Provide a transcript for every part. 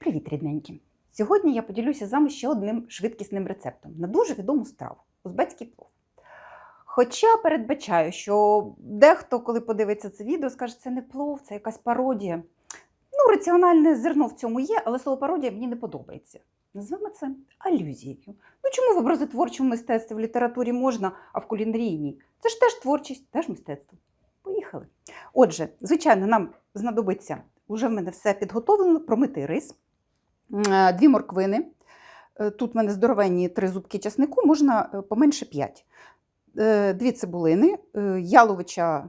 Привіт, рідненькі! Сьогодні я поділюся з вами ще одним швидкісним рецептом на дуже відому страву узбецький плов. Хоча передбачаю, що дехто, коли подивиться це відео, скаже, це не плов, це якась пародія. Ну, раціональне зерно в цьому є, але слово пародія мені не подобається. Назвемо це алюзією. Ну чому в образотворчому мистецтві в літературі можна, а в кулінарії ні? Це ж теж творчість, теж мистецтво. Поїхали. Отже, звичайно, нам знадобиться, вже в мене все підготовлено, промитий рис, дві морквини. Е, Тут в мене здоровенні три зубки часнику, можна е, поменше п'ять. Е, Дві цибулини, е, яловича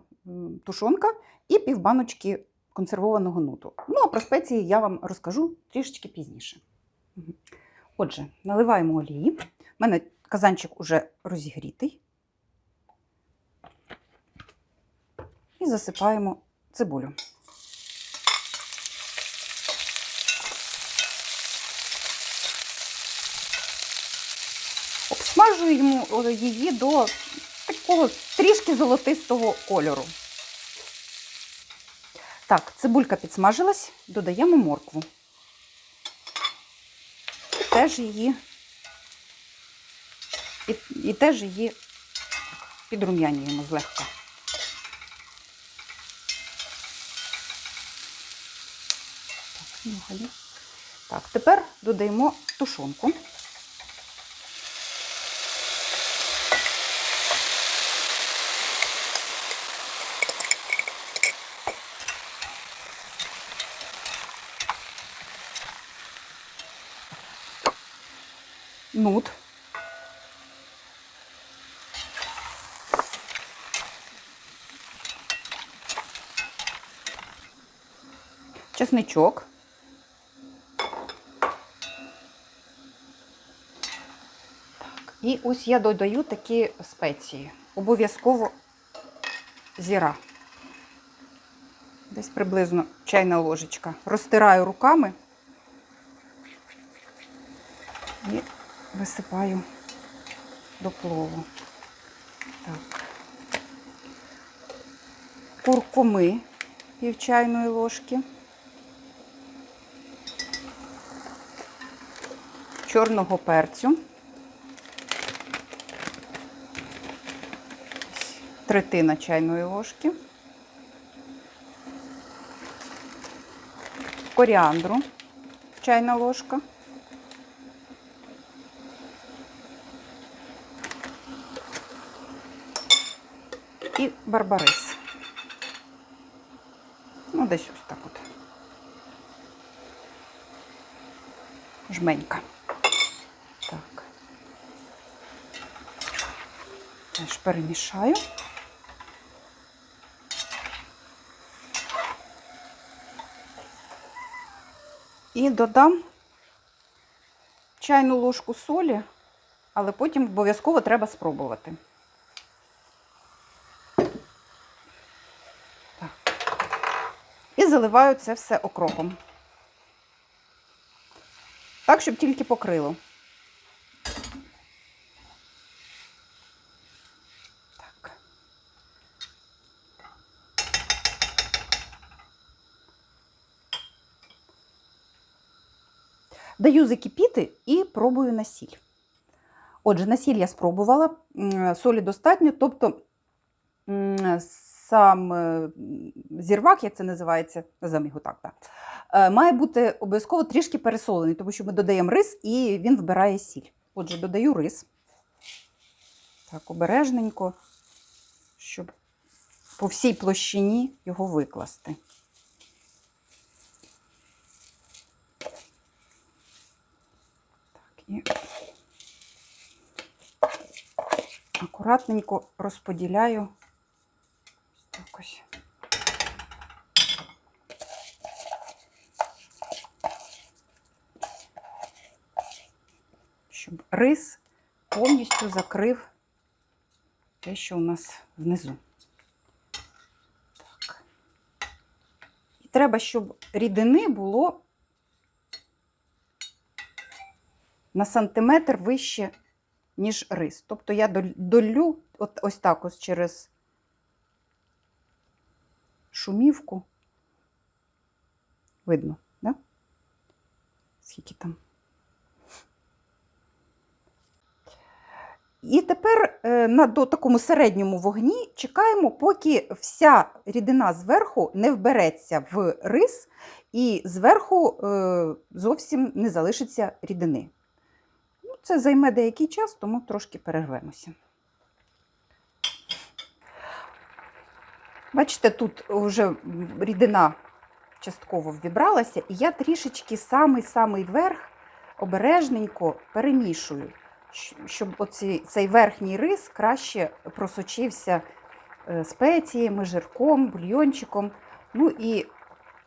тушонка і півбаночки консервованого нуту. Ну, а про спеції я вам розкажу трішечки пізніше. Отже, наливаємо олії. У мене казанчик уже розігрітий. І засипаємо цибулю. Обсмажуємо її до такого трішки золотистого кольору. Так, цибулька підсмажилась, додаємо моркву. Теж її, і, і теж її підрум'янюємо злегка. Так, ну. Тепер додаємо тушонку. Нут. Чесничок. Так, і ось я додаю такі спеції. Обов'язково зіра. Десь приблизно чайна ложечка. Розтираю руками і висипаю до плову. Так. Куркуми пів чайної ложки. Чорного перцю. Третина чайної ложки. Коріандру чайна ложка. І барбарис. Ну, десь ось так от. Жменька. Так. Теж перемішаю. І додам чайну ложку солі, але потім обов'язково треба спробувати. Заливаю це все окропом. Так, щоб тільки покрило. Так. Даю закипіти і пробую на сіль. Отже, на сіль я спробувала, солі достатньо, тобто сам е, зірвак, як це називається, називаємо його так, так, е, має бути обов'язково трішки пересолений, тому що ми додаємо рис і він вбирає сіль. Отже, додаю рис. Так, обережненько, щоб по всій площині його викласти. Так, і акуратненько розподіляю так ось. Щоб рис повністю закрив те, що у нас внизу. Так. І треба, щоб рідини було на сантиметр вище, ніж рис. Тобто я долю от ось так ось через шумівку. Видно, да? Скільки там? І тепер е, на до такому середньому вогні чекаємо, поки вся рідина зверху не вбереться в рис, і зверху е, зовсім не залишиться рідини. Ну, Це займе деякий час, тому трошки перервемося. Бачите, тут вже рідина частково ввібралася, і я трішечки самий-самий верх обережненько перемішую, щоб оці, цей верхній рис краще просочився е, спеціями, жирком, бульйончиком. Ну і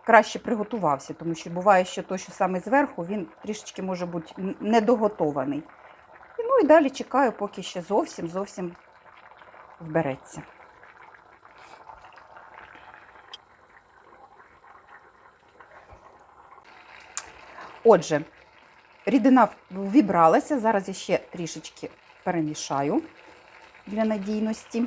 краще приготувався, тому що буває, що той, що саме зверху, він трішечки може бути недоготований. Ну і далі чекаю, поки ще зовсім зовсім вбереться. Отже, рідина вібралася. Зараз я ще трішечки перемішаю для надійності.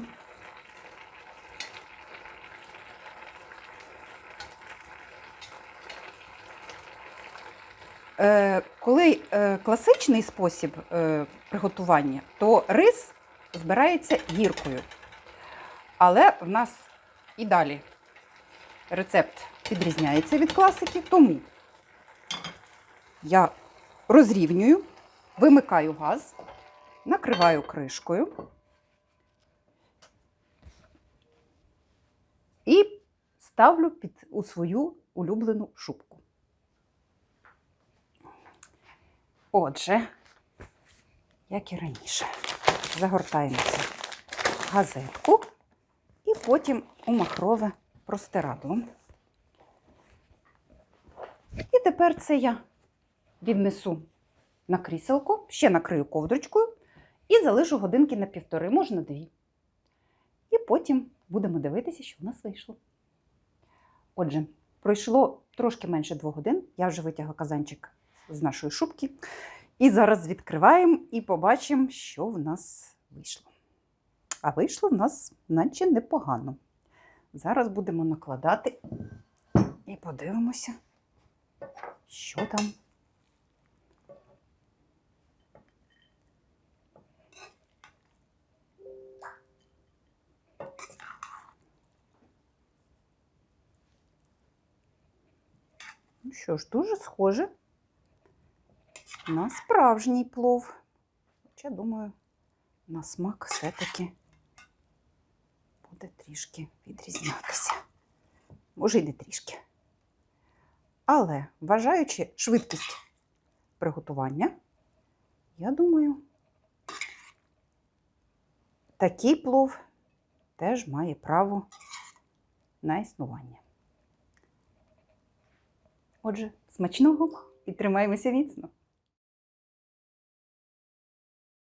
Е, Коли е, класичний спосіб е, приготування, то рис збирається гіркою. Але в нас і далі рецепт відрізняється від класики, тому я розрівнюю, вимикаю газ, накриваю кришкою і ставлю під у свою улюблену шубку. Отже, як і раніше, загортаємо газетку і потім у махрове простирадло. І тепер це я віднесу на кріселко, ще накрию ковдрочкою і залишу годинки на півтори, можна дві. І потім будемо дивитися, що в нас вийшло. Отже, пройшло трошки менше двох годин. Я вже витягла казанчик з нашої шубки. І зараз відкриваємо і побачимо, що в нас вийшло. А вийшло в нас наче непогано. Зараз будемо накладати і подивимося, що там. Ну що ж, дуже схоже на справжній плов. Хоча, думаю, на смак все-таки буде трішки відрізнятися. Може, й не трішки. Але, вважаючи швидкість приготування, я думаю, такий плов теж має право на існування. Отже, смачного і тримаємося міцно!